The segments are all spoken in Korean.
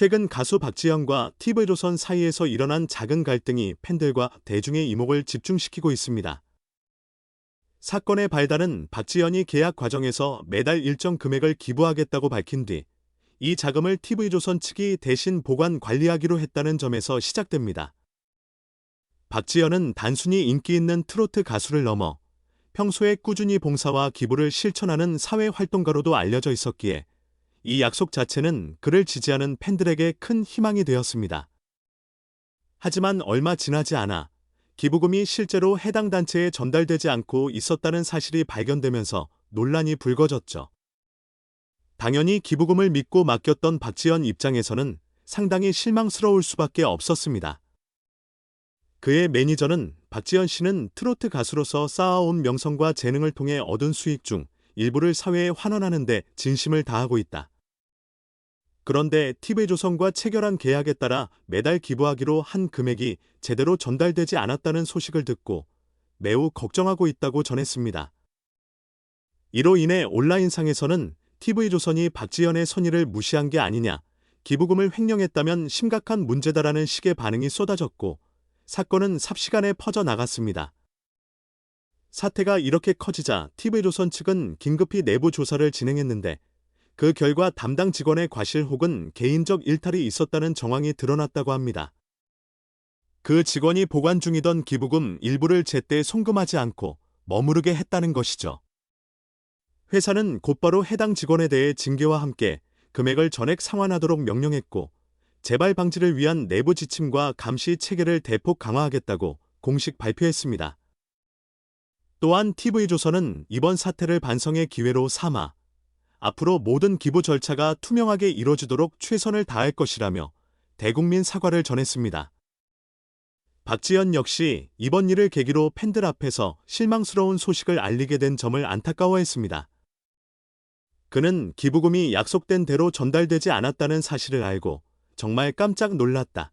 최근 가수 박지현과 TV조선 사이에서 일어난 작은 갈등이 팬들과 대중의 이목을 집중시키고 있습니다. 사건의 발단은 박지현이 계약 과정에서 매달 일정 금액을 기부하겠다고 밝힌 뒤 이 자금을 TV조선 측이 대신 보관 관리하기로 했다는 점에서 시작됩니다. 박지현은 단순히 인기 있는 트로트 가수를 넘어 평소에 꾸준히 봉사와 기부를 실천하는 사회 활동가로도 알려져 있었기에 이 약속 자체는 그를 지지하는 팬들에게 큰 희망이 되었습니다. 하지만 얼마 지나지 않아 기부금이 실제로 해당 단체에 전달되지 않고 있었다는 사실이 발견되면서 논란이 불거졌죠. 당연히 기부금을 믿고 맡겼던 박지현 입장에서는 상당히 실망스러울 수밖에 없었습니다. 그의 매니저는 박지현 씨는 트로트 가수로서 쌓아온 명성과 재능을 통해 얻은 수익 중 일부를 사회에 환원하는 데 진심을 다하고 있다. 그런데 TV조선과 체결한 계약에 따라 매달 기부하기로 한 금액이 제대로 전달되지 않았다는 소식을 듣고 매우 걱정하고 있다고 전했습니다. 이로 인해 온라인상에서는 TV조선이 박지현의 선의를 무시한 게 아니냐, 기부금을 횡령했다면 심각한 문제다라는 식의 반응이 쏟아졌고 사건은 삽시간에 퍼져나갔습니다. 사태가 이렇게 커지자 TV조선 측은 긴급히 내부 조사를 진행했는데 그 결과 담당 직원의 과실 혹은 개인적 일탈이 있었다는 정황이 드러났다고 합니다. 그 직원이 보관 중이던 기부금 일부를 제때 송금하지 않고 머무르게 했다는 것이죠. 회사는 곧바로 해당 직원에 대해 징계와 함께 금액을 전액 상환하도록 명령했고 재발 방지를 위한 내부 지침과 감시 체계를 대폭 강화하겠다고 공식 발표했습니다. 또한 TV조선은 이번 사태를 반성의 기회로 삼아 앞으로 모든 기부 절차가 투명하게 이뤄지도록 최선을 다할 것이라며 대국민 사과를 전했습니다. 박지현 역시 이번 일을 계기로 팬들 앞에서 실망스러운 소식을 알리게 된 점을 안타까워했습니다. 그는 기부금이 약속된 대로 전달되지 않았다는 사실을 알고 정말 깜짝 놀랐다.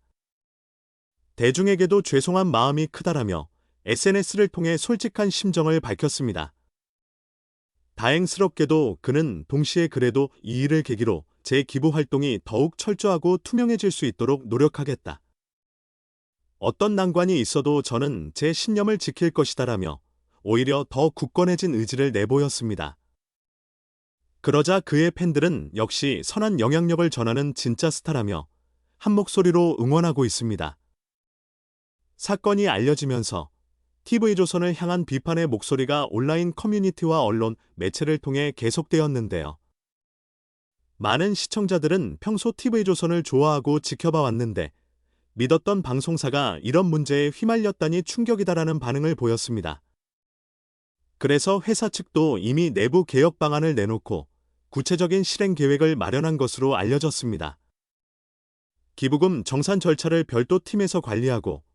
대중에게도 죄송한 마음이 크다라며 SNS를 통해 솔직한 심정을 밝혔습니다. 다행스럽게도 그는 동시에 그래도 이 일을 계기로 제 기부 활동이 더욱 철저하고 투명해질 수 있도록 노력하겠다. 어떤 난관이 있어도 저는 제 신념을 지킬 것이다라며 오히려 더 굳건해진 의지를 내보였습니다. 그러자 그의 팬들은 역시 선한 영향력을 전하는 진짜 스타라며 한 목소리로 응원하고 있습니다. 사건이 알려지면서 TV조선을 향한 비판의 목소리가 온라인 커뮤니티와 언론, 매체를 통해 계속되었는데요. 많은 시청자들은 평소 TV조선을 좋아하고 지켜봐 왔는데 믿었던 방송사가 이런 문제에 휘말렸다니 충격이다라는 반응을 보였습니다. 그래서 회사 측도 이미 내부 개혁 방안을 내놓고 구체적인 실행 계획을 마련한 것으로 알려졌습니다. 기부금 정산 절차를 별도 팀에서 관리하고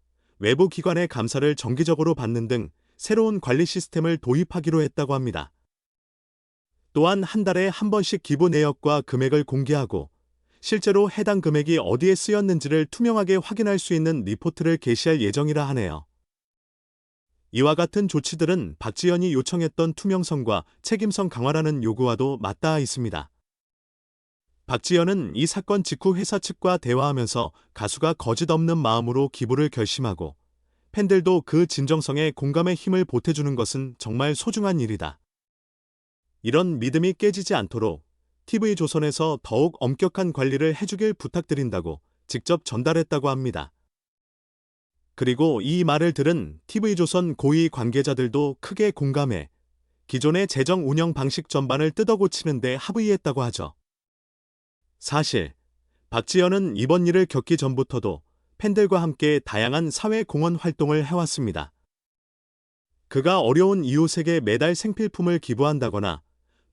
외부 기관의 감사를 정기적으로 받는 등 새로운 관리 시스템을 도입하기로 했다고 합니다. 또한 한 달에 한 번씩 기부 내역과 금액을 공개하고 실제로 해당 금액이 어디에 쓰였는지를 투명하게 확인할 수 있는 리포트를 게시할 예정이라 하네요. 이와 같은 조치들은 박지현이 요청했던 투명성과 책임성 강화라는 요구와도 맞닿아 있습니다. 박지현은 이 사건 직후 회사 측과 대화하면서 가수가 거짓 없는 마음으로 기부를 결심하고 팬들도 그 진정성에 공감의 힘을 보태주는 것은 정말 소중한 일이다. 이런 믿음이 깨지지 않도록 TV조선에서 더욱 엄격한 관리를 해주길 부탁드린다고 직접 전달했다고 합니다. 그리고 이 말을 들은 TV조선 고위 관계자들도 크게 공감해 기존의 재정 운영 방식 전반을 뜯어고치는 데 합의했다고 하죠. 사실 박지현은 이번 일을 겪기 전부터도 팬들과 함께 다양한 사회 공헌 활동을 해왔습니다. 그가 어려운 이웃에게 매달 생필품을 기부한다거나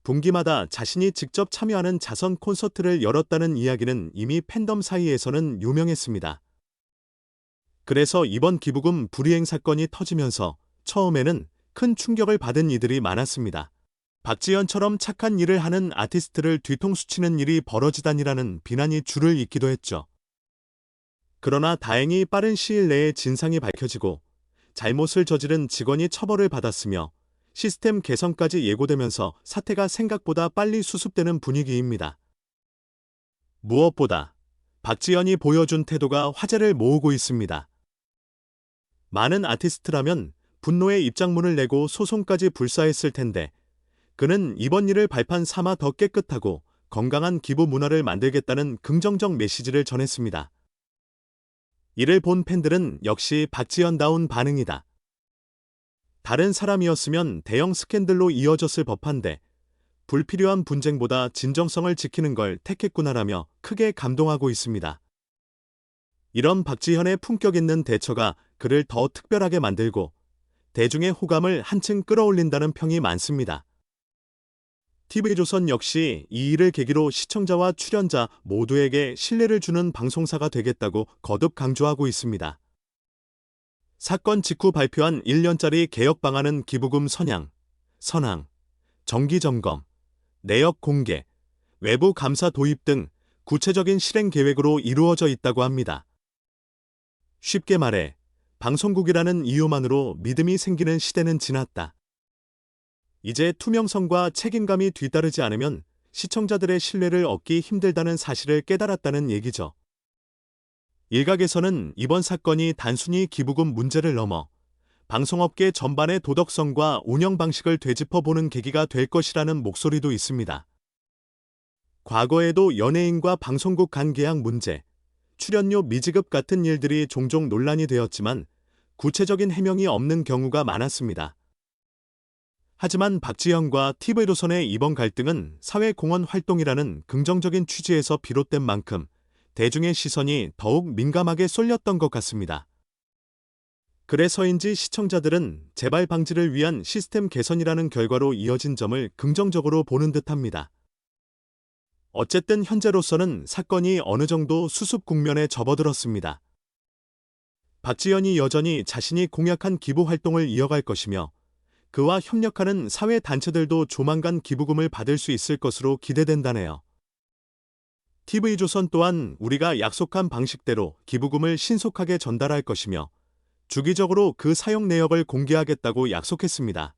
분기마다 자신이 직접 참여하는 자선 콘서트를 열었다는 이야기는 이미 팬덤 사이에서는 유명했습니다. 그래서 이번 기부금 불이행 사건이 터지면서 처음에는 큰 충격을 받은 이들이 많았습니다. 박지현처럼 착한 일을 하는 아티스트를 뒤통수 치는 일이 벌어지다니라는 비난이 줄을 잇기도 했죠. 그러나 다행히 빠른 시일 내에 진상이 밝혀지고 잘못을 저지른 직원이 처벌을 받았으며 시스템 개선까지 예고되면서 사태가 생각보다 빨리 수습되는 분위기입니다. 무엇보다 박지연이 보여준 태도가 화제를 모으고 있습니다. 많은 아티스트라면 분노의 입장문을 내고 소송까지 불사했을 텐데 그는 이번 일을 발판 삼아 더 깨끗하고 건강한 기부 문화를 만들겠다는 긍정적 메시지를 전했습니다. 이를 본 팬들은 역시 박지연다운 반응이다. 다른 사람이었으면 대형 스캔들로 이어졌을 법한데 불필요한 분쟁보다 진정성을 지키는 걸 택했구나라며 크게 감동하고 있습니다. 이런 박지현의 품격 있는 대처가 그를 더 특별하게 만들고 대중의 호감을 한층 끌어올린다는 평이 많습니다. TV조선 역시 이 일을 계기로 시청자와 출연자 모두에게 신뢰를 주는 방송사가 되겠다고 거듭 강조하고 있습니다. 사건 직후 발표한 1년짜리 개혁 방안은 기부금 선양, 선항, 정기점검, 내역 공개, 외부 감사 도입 등 구체적인 실행 계획으로 이루어져 있다고 합니다. 쉽게 말해 방송국이라는 이유만으로 믿음이 생기는 시대는 지났다. 이제 투명성과 책임감이 뒤따르지 않으면 시청자들의 신뢰를 얻기 힘들다는 사실을 깨달았다는 얘기죠. 일각에서는 이번 사건이 단순히 기부금 문제를 넘어 방송업계 전반의 도덕성과 운영 방식을 되짚어보는 계기가 될 것이라는 목소리도 있습니다. 과거에도 연예인과 방송국 간 계약 문제, 출연료 미지급 같은 일들이 종종 논란이 되었지만 구체적인 해명이 없는 경우가 많았습니다. 하지만 박지현과 TV조선의 이번 갈등은 사회공헌 활동이라는 긍정적인 취지에서 비롯된 만큼 대중의 시선이 더욱 민감하게 쏠렸던 것 같습니다. 그래서인지 시청자들은 재발 방지를 위한 시스템 개선이라는 결과로 이어진 점을 긍정적으로 보는 듯합니다. 어쨌든 현재로서는 사건이 어느 정도 수습 국면에 접어들었습니다. 박지연이 여전히 자신이 공약한 기부 활동을 이어갈 것이며 그와 협력하는 사회 단체들도 조만간 기부금을 받을 수 있을 것으로 기대된다네요. TV조선 또한 우리가 약속한 방식대로 기부금을 신속하게 전달할 것이며 주기적으로 그 사용 내역을 공개하겠다고 약속했습니다.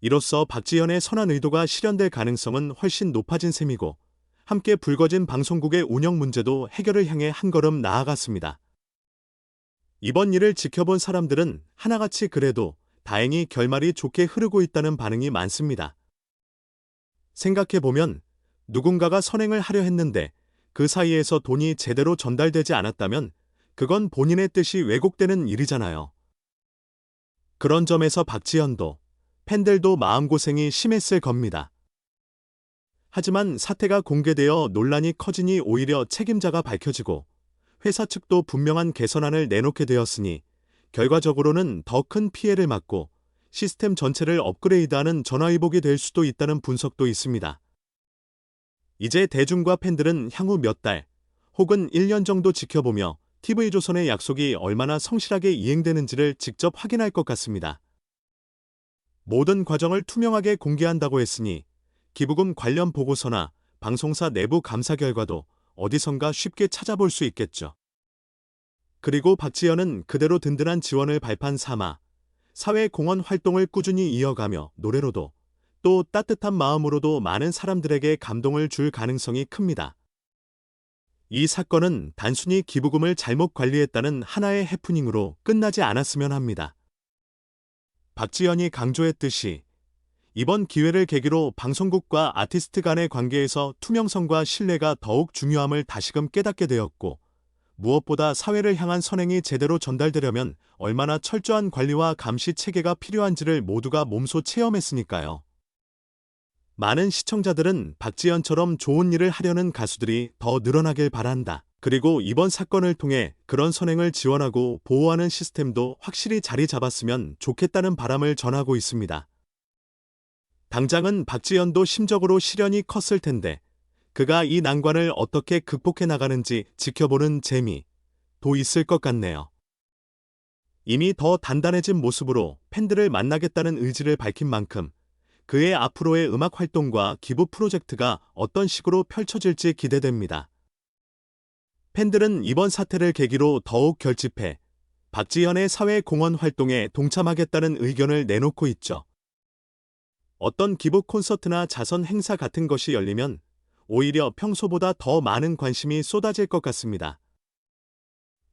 이로써 박지현의 선한 의도가 실현될 가능성은 훨씬 높아진 셈이고 함께 불거진 방송국의 운영 문제도 해결을 향해 한 걸음 나아갔습니다. 이번 일을 지켜본 사람들은 하나같이 그래도 다행히 결말이 좋게 흐르고 있다는 반응이 많습니다. 생각해보면 누군가가 선행을 하려 했는데 그 사이에서 돈이 제대로 전달되지 않았다면 그건 본인의 뜻이 왜곡되는 일이잖아요. 그런 점에서 박지현도 팬들도 마음고생이 심했을 겁니다. 하지만 사태가 공개되어 논란이 커지니 오히려 책임자가 밝혀지고 회사 측도 분명한 개선안을 내놓게 되었으니 결과적으로는 더 큰 피해를 막고 시스템 전체를 업그레이드하는 전화위복이 될 수도 있다는 분석도 있습니다. 이제 대중과 팬들은 향후 몇 달 혹은 1년 정도 지켜보며 TV조선의 약속이 얼마나 성실하게 이행되는지를 직접 확인할 것 같습니다. 모든 과정을 투명하게 공개한다고 했으니 기부금 관련 보고서나 방송사 내부 감사 결과도 어디선가 쉽게 찾아볼 수 있겠죠. 그리고 박지현은 그대로 든든한 지원을 발판 삼아 사회 공헌 활동을 꾸준히 이어가며 노래로도 또 따뜻한 마음으로도 많은 사람들에게 감동을 줄 가능성이 큽니다. 이 사건은 단순히 기부금을 잘못 관리했다는 하나의 해프닝으로 끝나지 않았으면 합니다. 박지연이 강조했듯이 이번 기회를 계기로 방송국과 아티스트 간의 관계에서 투명성과 신뢰가 더욱 중요함을 다시금 깨닫게 되었고 무엇보다 사회를 향한 선행이 제대로 전달되려면 얼마나 철저한 관리와 감시 체계가 필요한지를 모두가 몸소 체험했으니까요. 많은 시청자들은 박지연처럼 좋은 일을 하려는 가수들이 더 늘어나길 바란다. 그리고 이번 사건을 통해 그런 선행을 지원하고 보호하는 시스템도 확실히 자리 잡았으면 좋겠다는 바람을 전하고 있습니다. 당장은 박지연도 심적으로 시련이 컸을 텐데 그가 이 난관을 어떻게 극복해 나가는지 지켜보는 재미 도 있을 것 같네요. 이미 더 단단해진 모습으로 팬들을 만나겠다는 의지를 밝힌 만큼 그의 앞으로의 음악 활동과 기부 프로젝트가 어떤 식으로 펼쳐질지 기대됩니다. 팬들은 이번 사태를 계기로 더욱 결집해 박지현의 사회 공헌 활동에 동참하겠다는 의견을 내놓고 있죠. 어떤 기부 콘서트나 자선 행사 같은 것이 열리면 오히려 평소보다 더 많은 관심이 쏟아질 것 같습니다.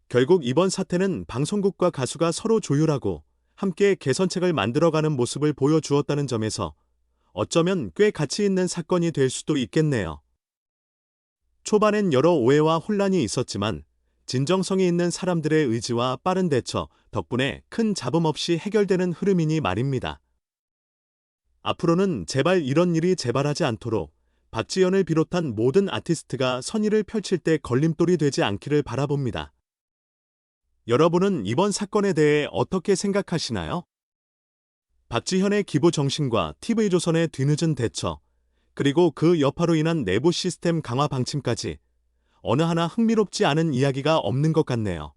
결국 이번 사태는 방송국과 가수가 서로 조율하고 함께 개선책을 만들어가는 모습을 보여주었다는 점에서 어쩌면 꽤 가치 있는 사건이 될 수도 있겠네요. 초반엔 여러 오해와 혼란이 있었지만 진정성이 있는 사람들의 의지와 빠른 대처 덕분에 큰 잡음 없이 해결되는 흐름이니 말입니다. 앞으로는 제발 이런 일이 재발하지 않도록 박지연을 비롯한 모든 아티스트가 선의를 펼칠 때 걸림돌이 되지 않기를 바라봅니다. 여러분은 이번 사건에 대해 어떻게 생각하시나요? 박지현의 기부 정신과 TV조선의 뒤늦은 대처, 그리고 그 여파로 인한 내부 시스템 강화 방침까지 어느 하나 흥미롭지 않은 이야기가 없는 것 같네요.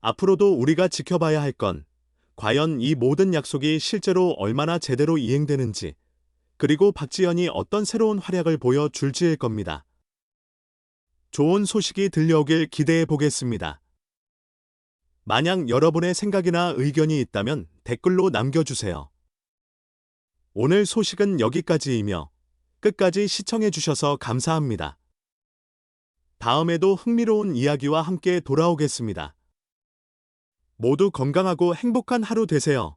앞으로도 우리가 지켜봐야 할 건 과연 이 모든 약속이 실제로 얼마나 제대로 이행되는지, 그리고 박지현이 어떤 새로운 활약을 보여줄지일 겁니다. 좋은 소식이 들려오길 기대해 보겠습니다. 만약 여러분의 생각이나 의견이 있다면 댓글로 남겨주세요. 오늘 소식은 여기까지이며 끝까지 시청해 주셔서 감사합니다. 다음에도 흥미로운 이야기와 함께 돌아오겠습니다. 모두 건강하고 행복한 하루 되세요.